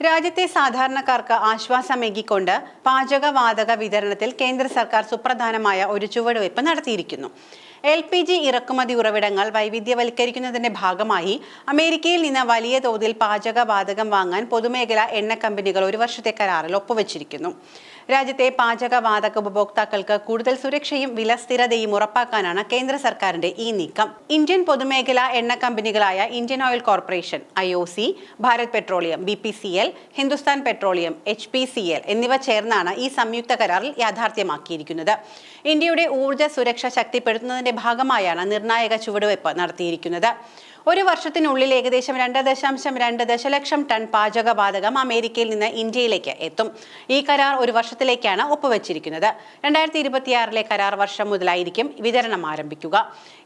രാജ്യത്തെ സാധാരണക്കാർക്ക് ആശ്വാസമേകിക്കൊണ്ട് പാചകവാതക വിതരണത്തിൽ കേന്ദ്ര സർക്കാർ സുപ്രധാനമായ ഒരു ചുവടുവയ്പ് നടത്തിയിരിക്കുന്നു. എൽ പി ജി ഇറക്കുമതി ഉറവിടങ്ങൾ വൈവിധ്യവൽക്കരിക്കുന്നതിന്റെ ഭാഗമായി അമേരിക്കയിൽ നിന്ന് വലിയ തോതിൽ പാചകവാതകം വാങ്ങാൻ പൊതുമേഖല എണ്ണ കമ്പനികൾ ഒരു വർഷത്തെ കരാറിൽ ഒപ്പുവച്ചിരിക്കുന്നു. രാജ്യത്തെ പാചകവാതക ഉപഭോക്താക്കൾക്ക് കൂടുതൽ സുരക്ഷയും വില സ്ഥിരതയും ഉറപ്പാക്കാനാണ് കേന്ദ്ര സർക്കാരിന്റെ ഈ നീക്കം. ഇന്ത്യൻ പൊതുമേഖല എണ്ണ കമ്പനികളായ Indian oil corporation I O C Bharat petroleum B P C L Hindustan petroleum H P C L എന്നിവ ചേർന്നാണ് ഈ സംയുക്ത കരാറിൽ യാഥാർത്ഥ്യമാക്കിയിരിക്കുന്നത്. ഇന്ത്യയുടെ ഊർജ സുരക്ഷ ശക്തിപ്പെടുത്തുന്നതിന്റെ ഭാഗമായാണ് നിർണായക ചുവടുവയ്പ് നടത്തിയിരിക്കുന്നത്. ഒരു വർഷത്തിനുള്ളിൽ ഏകദേശം രണ്ട് ദശാംശം രണ്ട് ദശലക്ഷം ടൺ പാചകവാതകം അമേരിക്കയിൽ നിന്ന് ഇന്ത്യയിലേക്ക് എത്തും. ഈ കരാർ ഒരു വർഷത്തിലേക്കാണ് ഒപ്പുവെച്ചിരിക്കുന്നത്. രണ്ടായിരത്തി ഇരുപത്തിയാറിലെ കരാർ വർഷം മുതലായിരിക്കും വിതരണം ആരംഭിക്കുക.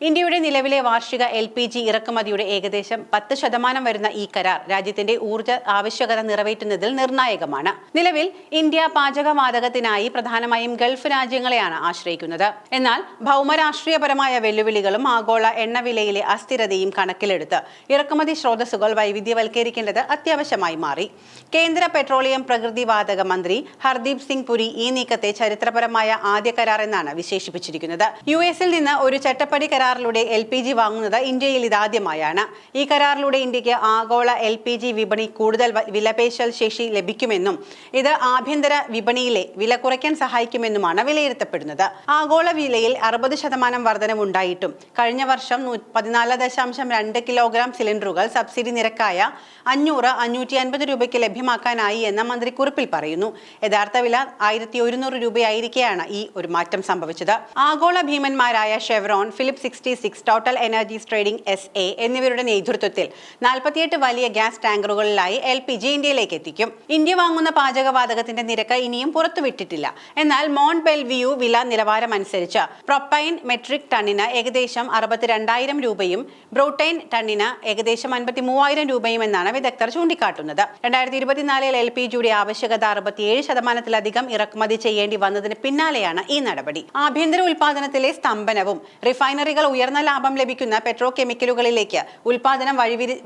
ഇന്ത്യയുടെ നിലവിലെ വാർഷിക എൽ പി ജി ഇറക്കുമതിയുടെ ഏകദേശം പത്ത് ശതമാനം വരുന്ന ഈ കരാർ രാജ്യത്തിന്റെ ഊർജ ആവശ്യകത നിറവേറ്റുന്നതിൽ നിർണായകമാണ്. നിലവിൽ ഇന്ത്യ പാചകവാതകത്തിനായി പ്രധാനമായും ഗൾഫ് രാജ്യങ്ങളെയാണ് ആശ്രയിക്കുന്നത്. എന്നാൽ ഭൗമരാഷ്ട്രീയപരമായ വെല്ലുവിളികളും ആഗോള എണ്ണവിലയിലെ അസ്ഥിരതയും കണക്കിലെടുത്ത് ഇറക്കുമതി സ്രോതസ്സുകൾ വൈവിധ്യവൽക്കരിക്കേണ്ടത് അത്യാവശ്യമായി മാറി. കേന്ദ്ര പെട്രോളിയം പ്രകൃതിവാതക മന്ത്രി ഹർദീപ് സിംഗ് പുരി ഈ നീക്കത്തെ ചരിത്രപരമായ ആദ്യ കരാർ എന്നാണ് വിശേഷിപ്പിച്ചിരിക്കുന്നത്. യു എസിൽ നിന്ന് ഒരു ചട്ടപ്പടി കരാറിലൂടെ എൽ പി ജി വാങ്ങുന്നത് ഇന്ത്യയിൽ ഇതാദ്യമായാണ്. ഈ കരാറിലൂടെ ഇന്ത്യയ്ക്ക് ആഗോള എൽ പി ജി വിപണി കൂടുതൽ വിലപേശൽ ശേഷി ലഭിക്കുമെന്നും ഇത് ആഭ്യന്തര വിപണിയിലെ വില കുറയ്ക്കാൻ സഹായിക്കുമെന്നുമാണ് വിലയിരുത്തപ്പെടുന്നത്. ആഗോള വിലയിൽ അറുപത് ശതമാനം വർധനവുണ്ടായിട്ടും കഴിഞ്ഞ വർഷം പതിനാല് ദശാംശം രണ്ട് കിലോഗ്രാം സിലിണ്ടറുകൾ സബ്സിഡി നിരക്കായ അഞ്ഞൂറ് അഞ്ഞൂറ്റി അൻപത് രൂപയ്ക്ക് ലഭ്യമാക്കാനായി എന്ന മന്ത്രി കുറിപ്പിൽ പറയുന്നു. യഥാർത്ഥ വില ആയിരത്തി ഒരുന്നൂറ് രൂപയായിരിക്കെയാണ് ഈ ഒരു മാറ്റം സംഭവിച്ചത്. ആഗോള ഭീമന്മാരായ Chevron Phillips sixty six Total Energies trading S A എന്നിവരുടെ നേതൃത്വത്തിൽ നാൽപ്പത്തിയെട്ട് വലിയ ഗ്യാസ് ടാങ്കറുകളിലായി എൽ പി ജി ഇന്ത്യയിലേക്ക് എത്തിക്കും. ഇന്ത്യ വാങ്ങുന്ന പാചകവാതകത്തിന്റെ നിരക്ക് ഇനിയും പുറത്തുവിട്ടിട്ടില്ല. എന്നാൽ മോൺ ബെൽവിയു വില നിലവാരമനുസരിച്ച് പ്രൊപ്പൈൻ മെട്രിക് ടണ്ണിന് ഏകദേശം അറുപത്തിരണ്ടായിരം രൂപയും ബ്രോട്ടൈൻ ടണ്ണിന് ഏകദേശം അൻപത്തി മൂവായിരം രൂപയും എന്നാണ് വിദഗ്ധർ ചൂണ്ടിക്കാട്ടുന്നത്. രണ്ടായിരത്തി ഇരുപത്തിനാലിൽ എൽ പി ജിയുടെ ആവശ്യകത അറുപത്തിയേഴ് ശതമാനത്തിലധികം ഇറക്കുമതി ചെയ്യേണ്ടി വന്നതിന് പിന്നാലെയാണ് ഈ നടപടി. ആഭ്യന്തര ഉൽപാദനത്തിലെ സ്തംഭനവും റിഫൈനറികൾ ഉയർന്ന ലാഭം ലഭിക്കുന്ന പെട്രോ കെമിക്കലുകളിലേക്ക് ഉൽപാദനം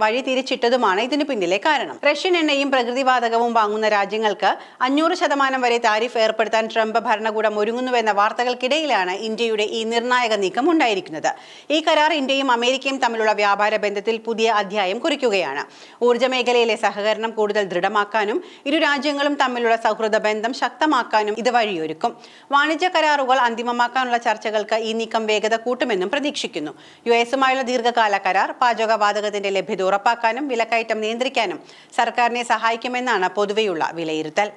വഴിതിരിച്ചിട്ടതുമാണ് ഇതിന് പിന്നിലെ കാരണം. റഷ്യൻ എണ്ണയും പ്രകൃതിവാതകവും വാങ്ങുന്ന രാജ്യങ്ങൾക്ക് അഞ്ഞൂറ് ശതമാനം വരെ താരിഫ് ഏർപ്പെടുത്താൻ ട്രംപ് ഭരണകൂടം ഒരുങ്ങുന്നുവെന്ന വാർത്തകൾക്കിടയിലാണ് ഇന്ത്യയുടെ ഈ നിർണായക നീക്കം ഉണ്ടായിരിക്കുന്നത്. ഈ കരാർ ഇന്ത്യയും അമേരിക്കയും തമ്മിലുള്ള വ്യാപാര ബന്ധത്തിൽ പുതിയ അധ്യായം കുറിക്കുകയാണ്. ഊർജ മേഖലയിലെ സഹകരണം കൂടുതൽ ദൃഢമാക്കാനും ഇരു രാജ്യങ്ങളും തമ്മിലുള്ള സൗഹൃദ ബന്ധം ശക്തമാക്കാനും ഇത് വഴിയൊരുക്കും. വാണിജ്യ കരാറുകൾ അന്തിമമാക്കാനുള്ള ചർച്ചകൾക്ക് ഈ നീക്കം വേഗത കൂട്ടുമെന്നും പ്രതീക്ഷിക്കുന്നു. യു എസുമായുള്ള ദീർഘകാല കരാർ പാചകവാതകത്തിന്റെ ലഭ്യത ഉറപ്പാക്കാനും വിലക്കയറ്റം നിയന്ത്രിക്കാനും സർക്കാരിനെ സഹായിക്കുമെന്നാണ് പൊതുവെയുള്ള വിലയിരുത്തൽ.